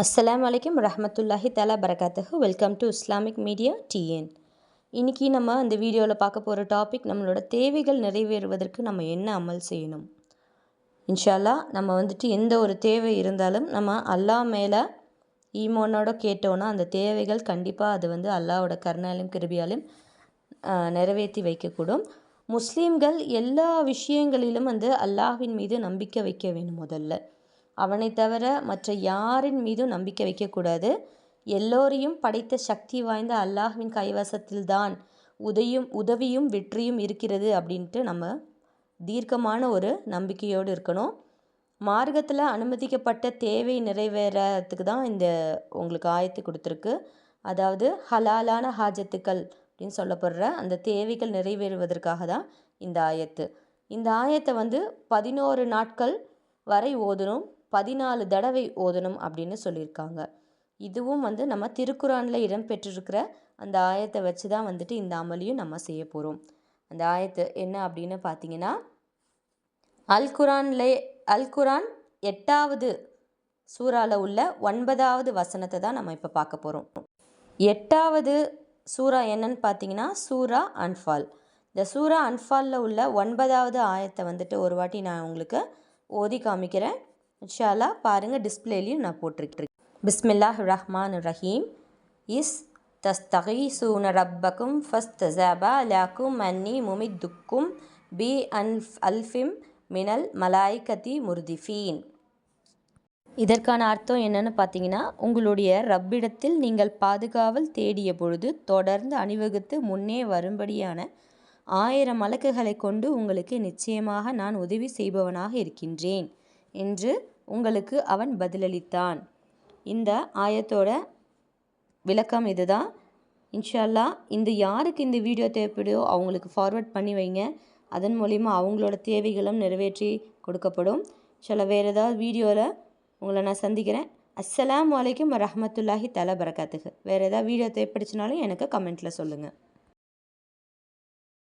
அஸ்லாம் வலைக்கம் ரஹமத்துல்லாஹி தலா பரகாத்தஹு. Welcome to Islamic media T N இன்றைக்கி நம்ம அந்த வீடியோவில் பார்க்க போகிற டாபிக் நம்மளோட தேவைகள் நிறைவேறுவதற்கு நம்ம என்ன அமல் செய்யணும்? இன்ஷால்லா நம்ம வந்துட்டு எந்த ஒரு தேவை இருந்தாலும் நம்ம அல்லாஹ் மேலே ஈமோனோட கேட்டோன்னா அந்த தேவைகள் கண்டிப்பாக அது வந்து அல்லாவோட கருணாலும் கிருபியாலும் நிறைவேற்றி வைக்கக்கூடும். முஸ்லீம்கள் எல்லா விஷயங்களிலும் வந்து அல்லாஹ்வின் மீது நம்பிக்கை வைக்க வேணும் முதல்ல. அவனை தவிர மற்ற யாரின் மீதும் நம்பிக்கை வைக்கக்கூடாது. எல்லோரையும் படைத்த சக்தி வாய்ந்த அல்லாஹ்வின் கைவசத்தில்தான் உதவியும் உதவியும் வெற்றியும் இருக்கிறது அப்படின்ட்டு நம்ம தீர்க்கமான ஒரு நம்பிக்கையோடு இருக்கணும். மார்க்கத்தில் அனுமதிக்கப்பட்ட தேவை நிறைவேறத்துக்கு தான் இந்த உங்களுக்கு ஆயத்து கொடுத்துருக்கு. அதாவது ஹலாலான ஹாஜத்துக்கள் அப்படின்னு சொல்லப்படுற அந்த தேவைகள் நிறைவேறுவதற்காக தான் இந்த ஆயத்து. இந்த ஆயத்தை வந்து பதினோரு நாட்கள் வரை ஓதணும். பதினாலு தடவை ஓதணும் அப்படின்னு சொல்லியிருக்காங்க. இதுவும் வந்து நம்ம திருக்குறானில் இடம்பெற்றிருக்கிற அந்த ஆயத்தை வச்சு தான் வந்துட்டு இந்த அமலியும் நம்ம செய்ய போகிறோம் அந்த ஆயத்து என்ன அப்படின்னு பார்த்தீங்கன்னா அல் குரான்லே அல் குரான் எட்டாவது சூறாவில் உள்ள ஒன்பதாவது வசனத்தை தான் நம்ம இப்போ பார்க்க போகிறோம் எட்டாவது சூறா என்னன்னு பார்த்தீங்கன்னா சூரா அன்ஃபால். இந்த சூரா அன்ஃபாலில் உள்ள ஒன்பதாவது ஆயத்தை வந்துட்டு ஒரு வாட்டி நான் உங்களுக்கு ஓதி காமிக்கிறேன். இன்ஷாலா பாருங்கள் டிஸ்பிளேலையும் நான் போட்டிருக்கேன் பிஸ்மில்லாஹ் ரஹ்மான் ரஹீம் இஸ் தஸ்தகீசூன ரப்பக்கும் ஃபஸ்தஸபா லாக்கும் அன்னி முமித்துக்கும் பி அன்ஃப் அல்ஃபிம் மினல் மலாய்கதி முர்திஃபீன். இதற்கான அர்த்தம் என்னென்னு பார்த்தீங்கன்னா உங்களுடைய ரப்பிடத்தில் நீங்கள் பாதுகாவல் தேடிய பொழுது தொடர்ந்து அணிவகுத்து முன்னே வரும்படியான ஆயிரம் அலக்குகளை கொண்டு உங்களுக்கு நிச்சயமாக நான் உதவி செய்பவனாக இருக்கின்றேன். என்று உங்களுக்கு அவன் பதிலளித்தான். இந்த ஆயத்தோட விளக்கம் இதுதான். இன்ஷால்லா இந்த யாருக்கு இந்த வீடியோ தேவைப்படுதோ அவங்களுக்கு ஃபார்வர்ட் பண்ணி வைங்க. அதன் மூலிமா அவங்களோட தேவைகளும் நிறைவேற்றி கொடுக்கப்படும். சில வேறு ஏதாவது வீடியோவில் உங்களை நான் சந்திக்கிறேன். அஸ்லாம் அலைக்கும் ரஹமத்துல்லாஹி தலை பரகாத்துக்கு வேறு ஏதாவது வீடியோ தேவைப்படுச்சுனாலும் எனக்கு கமெண்ட்டில் சொல்லுங்கள்